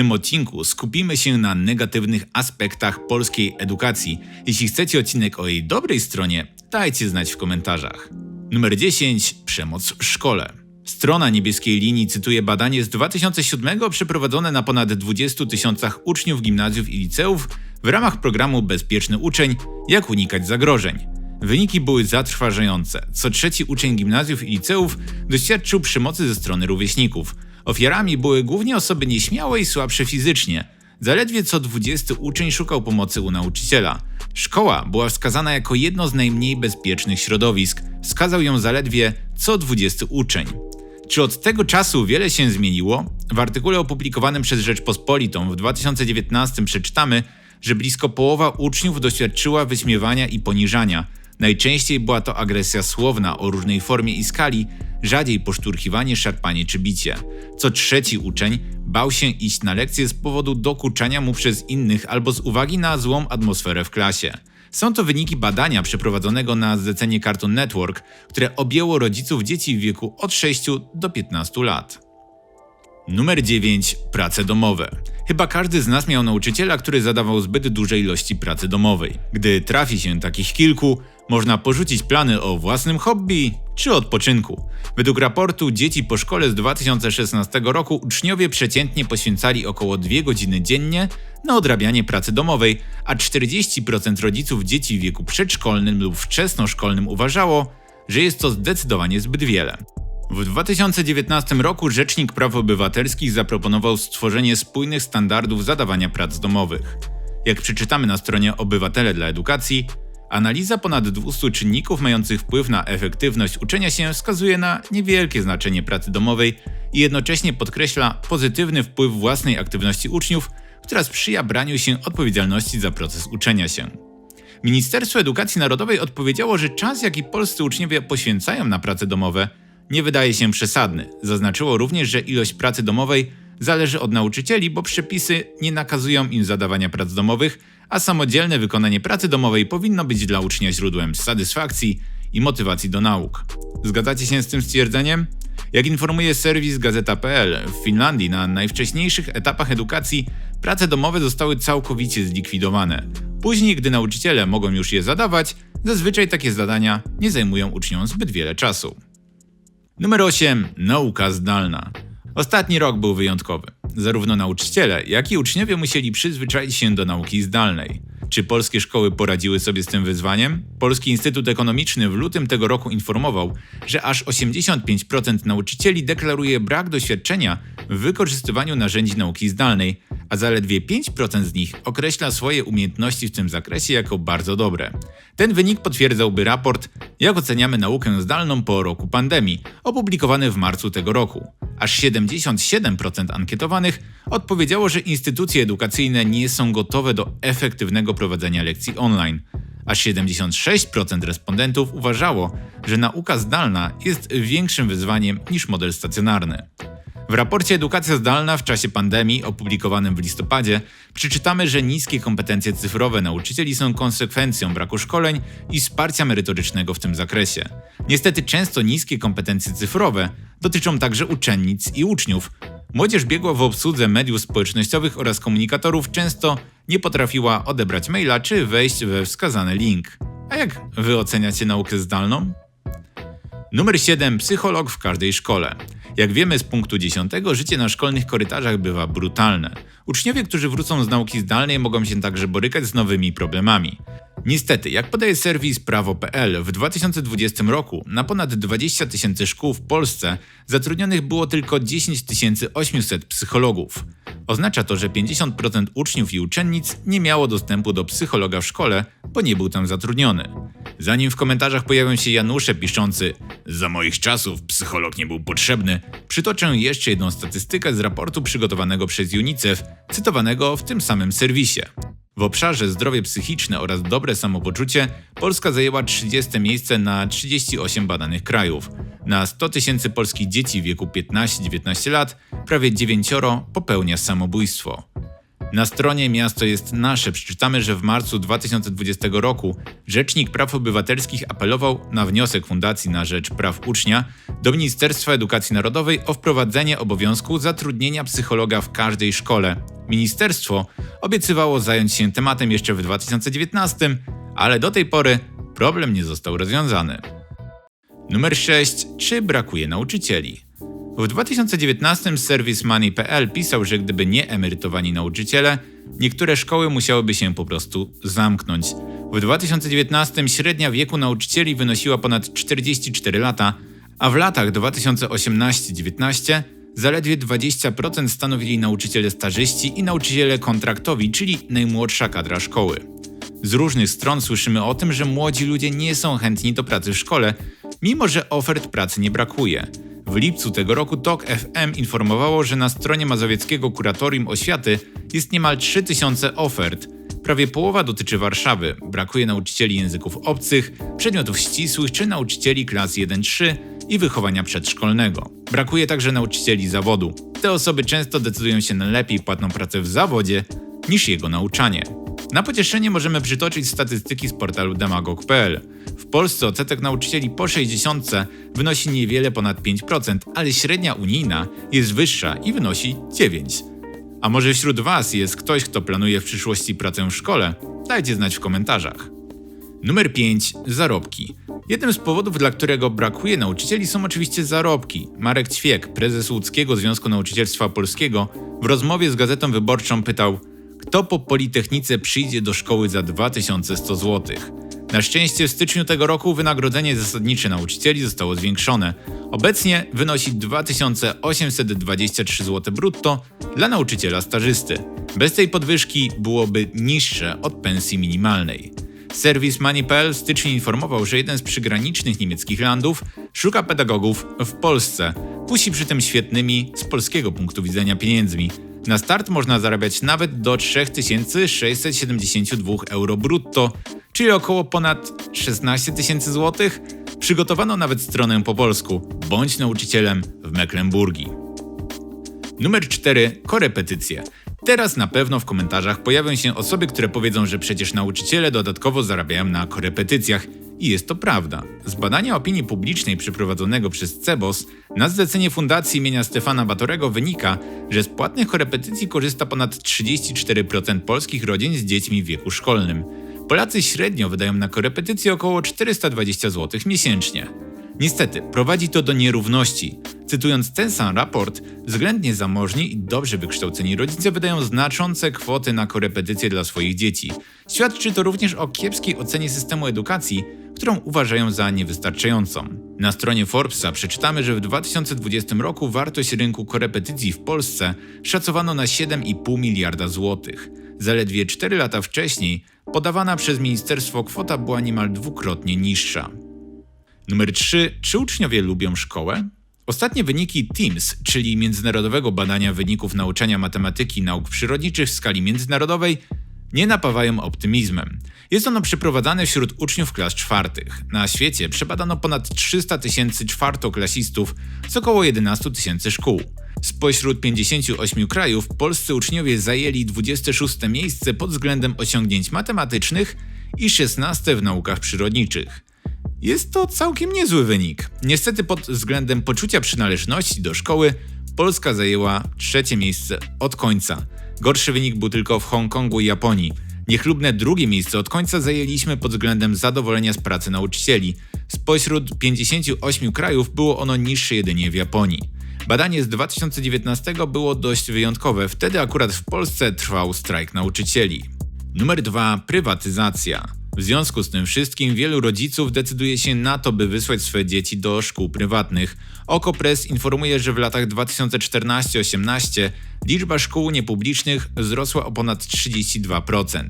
tym odcinku skupimy się na negatywnych aspektach polskiej edukacji. Jeśli chcecie odcinek o jej dobrej stronie, dajcie znać w komentarzach. Numer 10. Przemoc w szkole. Strona niebieskiej linii cytuje badanie z 2007 przeprowadzone na ponad 20 tysiącach uczniów gimnazjów i liceów w ramach programu Bezpieczny Uczeń Jak unikać zagrożeń. Wyniki były zatrważające. Co trzeci uczeń gimnazjów i liceów doświadczył przemocy ze strony rówieśników. Ofiarami były głównie osoby nieśmiałe i słabsze fizycznie. Zaledwie co 20 uczeń szukał pomocy u nauczyciela. Szkoła była wskazana jako jedno z najmniej bezpiecznych środowisk. Wskazał ją zaledwie co 20 uczeń. Czy od tego czasu wiele się zmieniło? W artykule opublikowanym przez Rzeczpospolitą w 2019 przeczytamy, że blisko połowa uczniów doświadczyła wyśmiewania i poniżania. Najczęściej była to agresja słowna o różnej formie i skali, rzadziej poszturchiwanie, szarpanie czy bicie. Co trzeci uczeń bał się iść na lekcję z powodu dokuczania mu przez innych albo z uwagi na złą atmosferę w klasie. Są to wyniki badania przeprowadzonego na zlecenie Cartoon Network, które objęło rodziców dzieci w wieku od 6 do 15 lat. Numer 9. Prace domowe. Chyba każdy z nas miał nauczyciela, który zadawał zbyt duże ilości pracy domowej. Gdy trafi się takich kilku, można porzucić plany o własnym hobby czy odpoczynku. Według raportu Dzieci po szkole z 2016 roku uczniowie przeciętnie poświęcali około 2 godziny dziennie na odrabianie pracy domowej, a 40% rodziców dzieci w wieku przedszkolnym lub wczesnoszkolnym uważało, że jest to zdecydowanie zbyt wiele. W 2019 roku Rzecznik Praw Obywatelskich zaproponował stworzenie spójnych standardów zadawania prac domowych. Jak przeczytamy na stronie Obywatele dla Edukacji, analiza ponad 200 czynników mających wpływ na efektywność uczenia się wskazuje na niewielkie znaczenie pracy domowej i jednocześnie podkreśla pozytywny wpływ własnej aktywności uczniów, która sprzyja braniu się odpowiedzialności za proces uczenia się. Ministerstwo Edukacji Narodowej odpowiedziało, że czas, jaki polscy uczniowie poświęcają na prace domowe, nie wydaje się przesadny. Zaznaczyło również, że ilość pracy domowej zależy od nauczycieli, bo przepisy nie nakazują im zadawania prac domowych, a samodzielne wykonanie pracy domowej powinno być dla ucznia źródłem satysfakcji i motywacji do nauk. Zgadzacie się z tym stwierdzeniem? Jak informuje serwis Gazeta.pl, w Finlandii na najwcześniejszych etapach edukacji prace domowe zostały całkowicie zlikwidowane. Później, gdy nauczyciele mogą już je zadawać, zazwyczaj takie zadania nie zajmują uczniom zbyt wiele czasu. Numer 8. Nauka zdalna. Ostatni rok był wyjątkowy. Zarówno nauczyciele, jak i uczniowie musieli przyzwyczaić się do nauki zdalnej. Czy polskie szkoły poradziły sobie z tym wyzwaniem? Polski Instytut Ekonomiczny w lutym tego roku informował, że aż 85% nauczycieli deklaruje brak doświadczenia w wykorzystywaniu narzędzi nauki zdalnej, a zaledwie 5% z nich określa swoje umiejętności w tym zakresie jako bardzo dobre. Ten wynik potwierdzałby raport Jak oceniamy naukę zdalną po roku pandemii, opublikowany w marcu tego roku. Aż 77% ankietowanych odpowiedziało, że instytucje edukacyjne nie są gotowe do efektywnego prowadzenia lekcji online. Aż 76% respondentów uważało, że nauka zdalna jest większym wyzwaniem niż model stacjonarny. W raporcie Edukacja zdalna w czasie pandemii, opublikowanym w listopadzie, przeczytamy, że niskie kompetencje cyfrowe nauczycieli są konsekwencją braku szkoleń i wsparcia merytorycznego w tym zakresie. Niestety często niskie kompetencje cyfrowe dotyczą także uczennic i uczniów. Młodzież biegła w obsłudze mediów społecznościowych oraz komunikatorów często nie potrafiła odebrać maila czy wejść we wskazany link. A jak wy oceniacie naukę zdalną? Numer 7. Psycholog w każdej szkole. Jak wiemy z punktu 10, życie na szkolnych korytarzach bywa brutalne. Uczniowie, którzy wrócą z nauki zdalnej, mogą się także borykać z nowymi problemami. Niestety, jak podaje serwis prawo.pl, w 2020 roku na ponad 20 tysięcy szkół w Polsce zatrudnionych było tylko 10 800 psychologów. Oznacza to, że 50% uczniów i uczennic nie miało dostępu do psychologa w szkole, bo nie był tam zatrudniony. Zanim w komentarzach pojawią się Janusze piszący Za moich czasów psycholog nie był potrzebny, przytoczę jeszcze jedną statystykę z raportu przygotowanego przez UNICEF, cytowanego w tym samym serwisie. W obszarze zdrowie psychiczne oraz dobre samopoczucie Polska zajęła 30 miejsce na 38 badanych krajów. Na 100 tysięcy polskich dzieci w wieku 15-19 lat prawie 9 popełnia samobójstwo. Na stronie Miasto jest nasze przeczytamy, że w marcu 2020 roku Rzecznik Praw Obywatelskich apelował na wniosek Fundacji na Rzecz Praw Ucznia do Ministerstwa Edukacji Narodowej o wprowadzenie obowiązku zatrudnienia psychologa w każdej szkole. Ministerstwo obiecywało zająć się tematem jeszcze w 2019, ale do tej pory problem nie został rozwiązany. Numer 6. Czy brakuje nauczycieli? W 2019 serwis Money.pl pisał, że gdyby nie emerytowani nauczyciele, niektóre szkoły musiałyby się po prostu zamknąć. W 2019 średnia wieku nauczycieli wynosiła ponad 44 lata, a w latach 2018-19 zaledwie 20% stanowili nauczyciele stażyści i nauczyciele kontraktowi, czyli najmłodsza kadra szkoły. Z różnych stron słyszymy o tym, że młodzi ludzie nie są chętni do pracy w szkole, mimo że ofert pracy nie brakuje. W lipcu tego roku TOK FM informowało, że na stronie Mazowieckiego Kuratorium Oświaty jest niemal 3000 ofert. Prawie połowa dotyczy Warszawy. Brakuje nauczycieli języków obcych, przedmiotów ścisłych czy nauczycieli klas 1-3 i wychowania przedszkolnego. Brakuje także nauczycieli zawodu. Te osoby często decydują się na lepiej płatną pracę w zawodzie niż jego nauczanie. Na pocieszenie możemy przytoczyć statystyki z portalu demagog.pl. W Polsce odsetek nauczycieli po 60 wynosi niewiele ponad 5%, ale średnia unijna jest wyższa i wynosi 9%. A może wśród Was jest ktoś, kto planuje w przyszłości pracę w szkole? Dajcie znać w komentarzach. Numer 5. Zarobki. Jednym z powodów, dla którego brakuje nauczycieli są oczywiście zarobki. Marek Ćwiek, prezes Łódzkiego Związku Nauczycielstwa Polskiego, w rozmowie z Gazetą Wyborczą pytał, kto po Politechnice przyjdzie do szkoły za 2100 zł. Na szczęście w styczniu tego roku wynagrodzenie zasadnicze nauczycieli zostało zwiększone. Obecnie wynosi 2823 zł brutto dla nauczyciela stażysty. Bez tej podwyżki byłoby niższe od pensji minimalnej. Serwis Money.pl w styczniu informował, że jeden z przygranicznych niemieckich landów szuka pedagogów w Polsce. Kusi przy tym świetnymi z polskiego punktu widzenia pieniędzmi. Na start można zarabiać nawet do 3672 euro brutto, czyli około ponad 16 tysięcy złotych. Przygotowano nawet stronę po polsku Bądź nauczycielem w Mecklenburgii. Numer 4. Korepetycje. Teraz na pewno w komentarzach pojawią się osoby, które powiedzą, że przecież nauczyciele dodatkowo zarabiają na korepetycjach i jest to prawda. Z badania opinii publicznej przeprowadzonego przez CEBOS na zlecenie Fundacji imienia Stefana Batorego wynika, że z płatnych korepetycji korzysta ponad 34% polskich rodzin z dziećmi w wieku szkolnym. Polacy średnio wydają na korepetycje około 420 zł miesięcznie. Niestety, prowadzi to do nierówności. Cytując ten sam raport, względnie zamożni i dobrze wykształceni rodzice wydają znaczące kwoty na korepetycje dla swoich dzieci. Świadczy to również o kiepskiej ocenie systemu edukacji, którą uważają za niewystarczającą. Na stronie Forbesa przeczytamy, że w 2020 roku wartość rynku korepetycji w Polsce szacowano na 7,5 miliarda złotych. Zaledwie 4 lata wcześniej podawana przez ministerstwo kwota była niemal dwukrotnie niższa. Numer 3. Czy uczniowie lubią szkołę? Ostatnie wyniki TIMSS, czyli Międzynarodowego Badania Wyników Nauczania Matematyki i Nauk Przyrodniczych w skali międzynarodowej, nie napawają optymizmem. Jest ono przeprowadzane wśród uczniów klas czwartych. Na świecie przebadano ponad 300 tysięcy czwartoklasistów z około 11 tysięcy szkół. Spośród 58 krajów polscy uczniowie zajęli 26 miejsce pod względem osiągnięć matematycznych i 16 w naukach przyrodniczych. Jest to całkiem niezły wynik. Niestety pod względem poczucia przynależności do szkoły Polska zajęła trzecie miejsce od końca. Gorszy wynik był tylko w Hongkongu i Japonii. Niechlubne drugie miejsce od końca zajęliśmy pod względem zadowolenia z pracy nauczycieli. Spośród 58 krajów było ono niższe jedynie w Japonii. Badanie z 2019 było dość wyjątkowe, wtedy akurat w Polsce trwał strajk nauczycieli. Numer 2. Prywatyzacja. W związku z tym wszystkim wielu rodziców decyduje się na to, by wysłać swoje dzieci do szkół prywatnych. Okopres informuje, że w latach 2014-18 liczba szkół niepublicznych wzrosła o ponad 32%.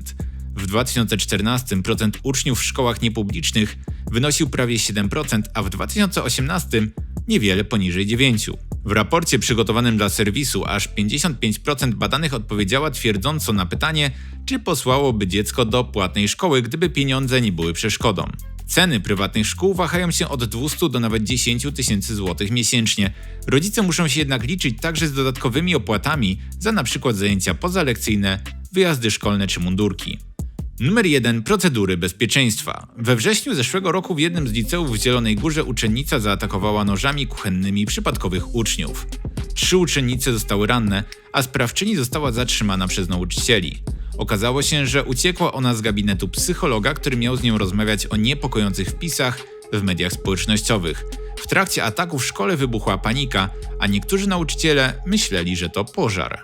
W 2014 procent uczniów w szkołach niepublicznych wynosił prawie 7%, a w 2018 niewiele poniżej 9%. W raporcie przygotowanym dla serwisu aż 55% badanych odpowiedziała twierdząco na pytanie, czy posłałoby dziecko do płatnej szkoły, gdyby pieniądze nie były przeszkodą. Ceny prywatnych szkół wahają się od 200 do nawet 10 tysięcy złotych miesięcznie. Rodzice muszą się jednak liczyć także z dodatkowymi opłatami za np. zajęcia pozalekcyjne, wyjazdy szkolne czy mundurki. Numer 1. Procedury bezpieczeństwa. We wrześniu zeszłego roku w jednym z liceów w Zielonej Górze uczennica zaatakowała nożami kuchennymi przypadkowych uczniów. Trzy uczennice zostały ranne, a sprawczyni została zatrzymana przez nauczycieli. Okazało się, że uciekła ona z gabinetu psychologa, który miał z nią rozmawiać o niepokojących wpisach w mediach społecznościowych. W trakcie ataku w szkole wybuchła panika, a niektórzy nauczyciele myśleli, że to pożar.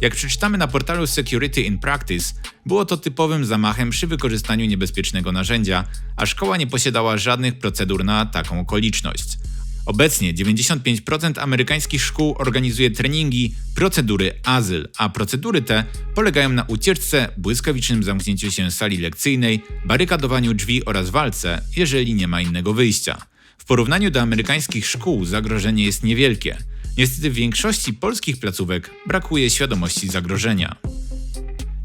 Jak przeczytamy na portalu Security in Practice, było to typowym zamachem przy wykorzystaniu niebezpiecznego narzędzia, a szkoła nie posiadała żadnych procedur na taką okoliczność. Obecnie 95% amerykańskich szkół organizuje treningi, procedury azyl, a procedury te polegają na ucieczce, błyskawicznym zamknięciu się sali lekcyjnej, barykadowaniu drzwi oraz walce, jeżeli nie ma innego wyjścia. W porównaniu do amerykańskich szkół zagrożenie jest niewielkie. Niestety w większości polskich placówek brakuje świadomości zagrożenia.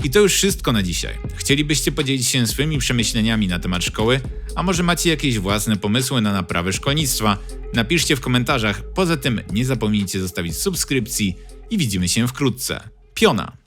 I to już wszystko na dzisiaj. Chcielibyście podzielić się swoimi przemyśleniami na temat szkoły, a może macie jakieś własne pomysły na naprawę szkolnictwa? Napiszcie w komentarzach. Poza tym nie zapomnijcie zostawić subskrypcji i widzimy się wkrótce. Piona!